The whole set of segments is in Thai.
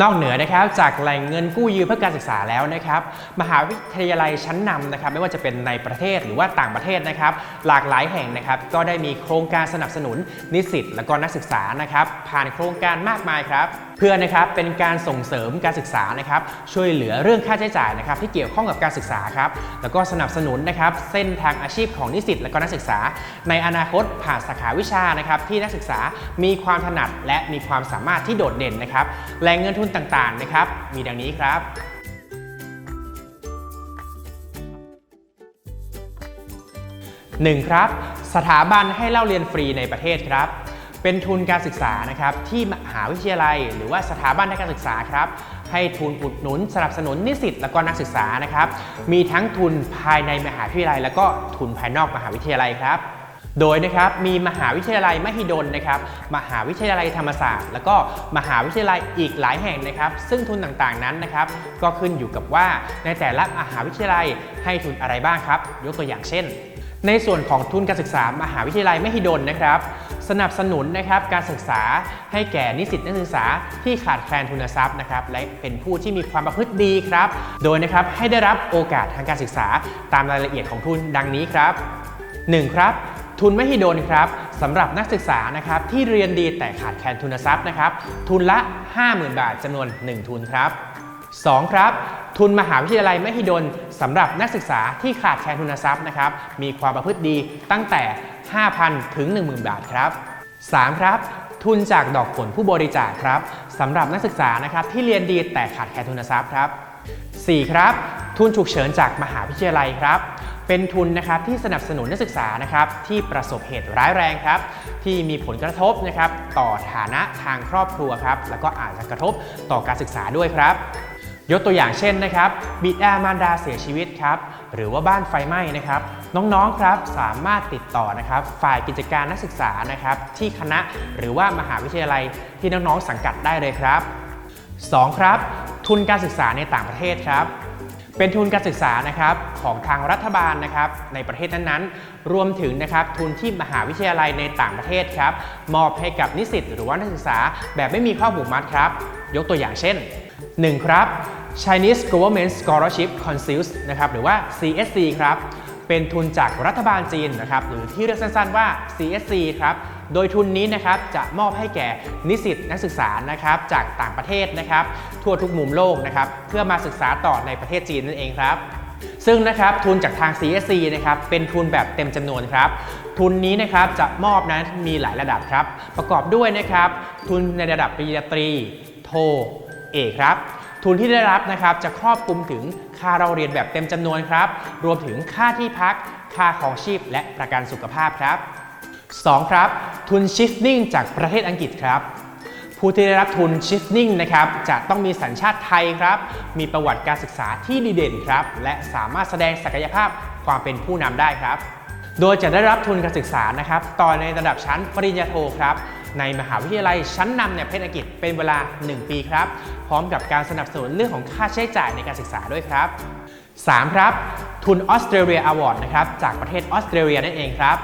นอกเหนือนะครับจากแหล่งเงินกู้ยืมเพื่อการศึกษาแล้วนะครับ มหาวิทยาลัยชั้นนำนะครับ ไม่ว่าจะเป็นในประเทศหรือว่าต่างประเทศนะครับ หลากหลายแห่งนะครับ ก็ได้มีโครงการสนับสนุนนิสิตและก็นักศึกษานะครับ ผ่านโครงการมากมายครับเพื่อนะครับเป็นการส่งเสริมการศึกษานะครับช่วยเหลือเรื่องค่าใช้จ่ายนะครับที่เกี่ยวข้องกับการศึกษาครับแล้วก็สนับสนุนนะครับเส้นทางอาชีพของนิสิตและก็นักศึกษา ในอนาคตผ่านสาขาวิชานะครับที่นักศึกษามีความถนัดและมีความสามารถที่โดดเด่นนะครับแหล่งเงินทุนต่างๆนะครับมีดังนี้ครับ 1. ครับ สถาบันให้เล่าเรียนฟรีในประเทศครับ เป็นทุนการศึกษานะครับที่มหาวิทยาลัย หรือว่าสถาบันในการศึกษาครับให้ทุนอุดหนุน สนับสนุนนิสิตและก็นักศึกษานะครับมีทั้งทุนภายในมหาวิทยาลัย แล้วก็ทุนภายนอกมหาวิทยาลัยครับ โดยนะครับมีมหาวิทยาลัยมหิดลนะครับมหาวิทยาลัยธรรมศาสตร์ แล้วก็มหาวิทยาลัยอีกหลายแห่งนะครับ ซึ่งทุนต่างๆนั้นนะครับ ก็ขึ้นอยู่กับว่าในแต่ละมหาวิทยาลัยให้ทุนอะไรบ้างครับ ยกตัวอย่างเช่น ในส่วนของทุนการศึกษามหาวิทยาลัยมหิดลนะครับ สนับสนุนนะครับการศึกษาให้แก่นิสิตนักศึกษาที่ขาดแคลนทุนทรัพย์นะครับและเป็นผู้ที่มีความประพฤติดีครับ โดยนะครับให้ได้รับโอกาสทางการศึกษาตามรายละเอียดของทุนดังนี้ครับ 1. ครับ ทุนไมหิดลครับสำหรับนักศึกษานะครับที่เรียนดีแต่ขาดแคลนทุนทรัพย์นะครับ ทุนละ 50,000 บาทจำนวน 1 ทุนครับ 2. ครับ ทุนมหาวิทยาลัยมหิดลสำหรับนักศึกษาที่ขาดแคลนทุนทรัพย์นะครับ มีความประพฤติดีตั้งแต่ 5,000 ถึง 10,000 บาทครับ 3. ครับ ทุนจากดอกผลผู้บริจาคครับสำหรับนักศึกษานะครับที่เรียนดีแต่ขาดแคลนทุนทรัพย์ครับ 4. ครับ ทุนฉุกเฉินจากมหาวิทยาลัยครับ เป็นทุนนะครับที่สนับสนุนนักศึกษานะครับที่ประสบเหตุร้ายแรงครับ ที่มีผลกระทบนะครับต่อฐานะทางครอบครัวครับแล้วก็อาจจะกระทบต่อการศึกษาด้วยครับยกตัวอย่างเช่นนะครับ บิดามารดาเสียชีวิตครับ หรือว่าบ้านไฟไหม้นะครับ น้องๆครับสามารถติดต่อนะครับ ฝ่ายกิจการนักศึกษานะครับ ที่คณะหรือว่ามหาวิทยาลัยที่น้องๆสังกัดได้เลยครับ 2. ครับ ทุนการศึกษาในต่างประเทศครับ เป็นทุนการศึกษานะครับของทางรัฐบาลนะครับในประเทศนั้นๆ รวมถึงนะครับทุนที่มหาวิทยาลัยในต่างประเทศครับมอบให้กับนิสิตหรือว่านักศึกษาแบบไม่มีข้อผูกมัดครับ ยกตัวอย่างเช่น 1. ครับ Chinese Government Scholarship Council นะครับหรือว่า CSC ครับ เป็นทุนจากรัฐบาลจีนนะครับหรือที่เรียกสั้นๆว่า CSC ครับโดยทุนนี้นะครับจะมอบให้แก่นิสิตนักศึกษานะครับจากต่างประเทศนะครับทั่วทุกมุมโลกนะครับเพื่อมาศึกษาต่อในประเทศจีนนั่นเองครับซึ่งนะครับทุนจากทาง CSC นะครับเป็นทุนแบบเต็มจำนวนครับ ทุนนี้นะครับจะมอบนั้นมีหลายระดับครับ ประกอบด้วยนะครับ ทุนในระดับปริญญาตรี โท เอกครับ ทุนที่ได้รับนะครับจะครอบคลุมถึงค่าเราเรียนแบบเต็มจำนวนครับ รวมถึงค่าที่พัก ค่าของชีพ และประกันสุขภาพครับ 2. ครับ ทุน shifting จากประเทศอังกฤษครับผู้ที่ได้รับทุน shifting นะครับจะต้องมีสัญชาติไทยครับ มีประวัติการศึกษาที่ดีเด่นครับ และสามารถแสดงศักยภาพความเป็นผู้นำได้ครับ โดยจะได้รับทุนการศึกษานะครับต่อในระดับชั้นปริญญาโทครับ ในมหาวิทยาลัยชั้นนำในประเทศอังกฤษเป็นเวลา 1 ปีครับ พร้อมกับการสนับสนุนเรื่องของค่าใช้จ่ายในการศึกษาด้วยครับ 3. ครับ ทุนออสเตรเลียอวอร์ดนะครับจากประเทศออสเตรเลียนั่นเองครับ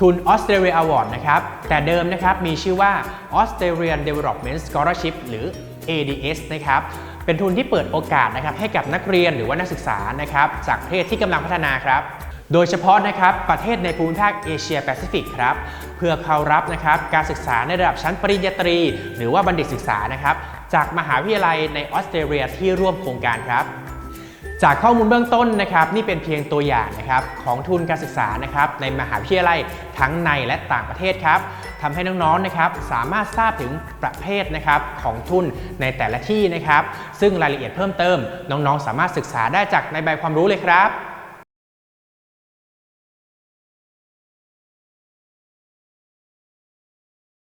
ทุน Australia Award นะครับ แต่เดิมนะครับมีชื่อว่า Australian Development Scholarship หรือ ADS นะครับ เป็นทุนที่เปิดโอกาสนะครับให้กับนักเรียนหรือว่านักศึกษานะครับจากประเทศที่กำลังพัฒนาครับ โดยเฉพาะนะครับประเทศในภูมิภาคเอเชียแปซิฟิกครับเพื่อเข้ารับนะครับการศึกษาในระดับชั้นปริญญาตรี หรือว่าบัณฑิตศึกษานะครับจากมหาวิทยาลัยในออสเตรเลียที่ร่วมโครงการครับจากข้อมูลเบื้องต้นนะครับนี่เป็นเพียงตัวอย่างนะครับของทุนการศึกษานะครับในมหาวิทยาลัยทั้งในและต่างประเทศครับทำให้น้องๆนะครับสามารถทราบถึงประเภทนะครับของทุนในแต่ละที่นะครับ ซึ่งรายละเอียดเพิ่มเติม น้องๆ สามารถศึกษาได้จากในใบความรู้เลยครับ